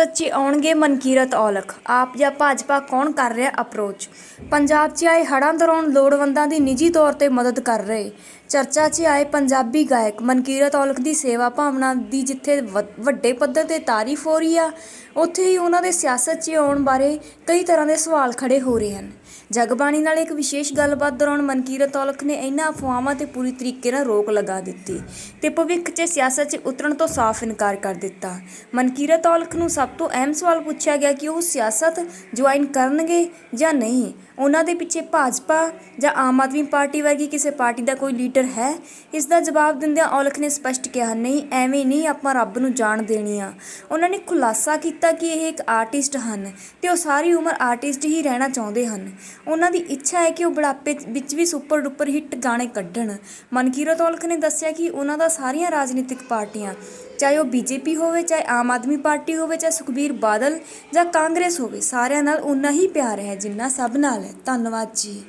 ਸੱਚੇ ਆਉਣਗੇ ਮਨਕੀਰਤ ਔਲਖ। ਆਪ ਜਾਂ ਭਾਜਪਾ ਕੌਣ ਕਰ ਰਿਹਾ ਅਪਰੋਚ ਪੰਜਾਬ 'ਚ ਆਏ ਹੜ੍ਹਾਂ ਦੌਰਾਨ ਲੋੜਵੰਦਾਂ ਦੀ ਨਿੱਜੀ ਤੌਰ ਤੇ ਮਦਦ ਕਰ ਰਹੇ। ਚਰਚਾ 'ਚ ਆਏ ਪੰਜਾਬੀ ਗਾਇਕ ਮਨਕੀਰਤ ਔਲਖ ਦੀ ਸੇਵਾ ਭਾਵਨਾ ਦੀ ਜਿੱਥੇ ਵ- ਵੱਡੇ ਪੱਧਰ ਤੇ ਤਾਰੀਫ ਹੋ ਰਹੀ ਆ, ਉੱਥੇ ਹੀ ਉਹਨਾਂ ਦੇ ਸਿਆਸਤ 'ਚ ਆਉਣ ਬਾਰੇ ਕਈ ਤਰ੍ਹਾਂ ਦੇ ਸਵਾਲ ਖੜੇ ਹੋ ਰਹੇ ਹਨ। ਜਗਬਾਣੀ ਨਾਲ ਇੱਕ ਵਿਸ਼ੇਸ਼ ਗੱਲਬਾਤ ਦੌਰਾਨ ਮਨਕੀਰਤ ਔਲਖ ਨੇ ਇਹਨਾਂ ਅਫਵਾਹਾਂ ਤੇ ਪੂਰੀ ਤਰੀਕੇ ਨਾਲ ਰੋਕ ਲਗਾ ਦਿੱਤੀ ਤੇ ਭਵਿੱਖ 'ਚ ਸਿਆਸਤ 'ਚ ਉਤਰਨ ਤੋਂ ਸਾਫ਼ ਇਨਕਾਰ ਕਰ ਦਿੱਤਾ। ਮਨਕੀਰਤ ਔਲਖ ਨੂੰ ਸਭ ਤੋਂ ਅਹਿਮ ਸਵਾਲ ਪੁੱਛਿਆ ਗਿਆ ਕਿ ਉਹ ਸਿਆਸਤ ਜੁਆਇਨ ਕਰਨਗੇ ਜਾਂ ਨਹੀਂ। ਉਹਨਾਂ ਦੇ ਪਿੱਛੇ ਭਾਜਪਾ ਜਾਂ ਆਮ ਆਦਮੀ ਪਾਰਟੀ ਵਰਗੀ ਕਿਸੇ ਪਾਰਟੀ ਦਾ ਕੋਈ ਲੀਡਰ ਹੈ? ਇਸ ਦਾ ਜਵਾਬ ਦਿੰਦਿਆਂ ਔਲਖ ਨੇ ਸਪਸ਼ਟ ਕਿਹਾ, ਨਹੀਂ, ਐਵੇਂ ਨਹੀਂ ਆਪਾਂ ਰੱਬ ਨੂੰ ਜਾਣ ਦੇਣੀ ਆ ਉਹਨਾਂ ਨੇ ਖੁਲਾਸਾ ਕੀਤਾ ਕਿ ਇਹ ਇੱਕ ਆਰਟਿਸਟ ਹਨ ਤੇ ਉਹ ਸਾਰੀ ਉਮਰ ਆਰਟਿਸਟ ਹੀ ਰਹਿਣਾ ਚਾਹੁੰਦੇ ਹਨ। ਉਹਨਾਂ ਦੀ ਇੱਛਾ ਹੈ ਕਿ ਉਹ ਬੁਢਾਪੇ ਵਿੱਚ ਵੀ ਸੁਪਰ ਡੁਪਰ ਹਿੱਟ ਗਾਣੇ ਕੱਢਣ। ਮਨਕੀਰਤ ਔਲਖ ਨੇ ਦੱਸਿਆ ਕਿ ਉਹਨਾਂ ਦਾ ਸਾਰੀਆਂ ਰਾਜਨੀਤਿਕ ਪਾਰਟੀਆਂ, ਚਾਹੇ ਉਹ ਬੀਜੇਪੀ ਹੋਵੇ, ਚਾਹੇ ਆਮ ਆਦਮੀ ਪਾਰਟੀ ਹੋਵੇ, ਚਾਹੇ ਸੁਖਬੀਰ ਬਾਦਲ ਜਾਂ ਕਾਂਗਰਸ ਹੋਵੇ, ਸਾਰਿਆਂ ਨਾਲ ਉਨਾ ਹੀ ਪਿਆਰ ਹੈ ਜਿੰਨਾ ਸਭ ਨਾਲ ਹੈ। ਧੰਨਵਾਦ ਜੀ।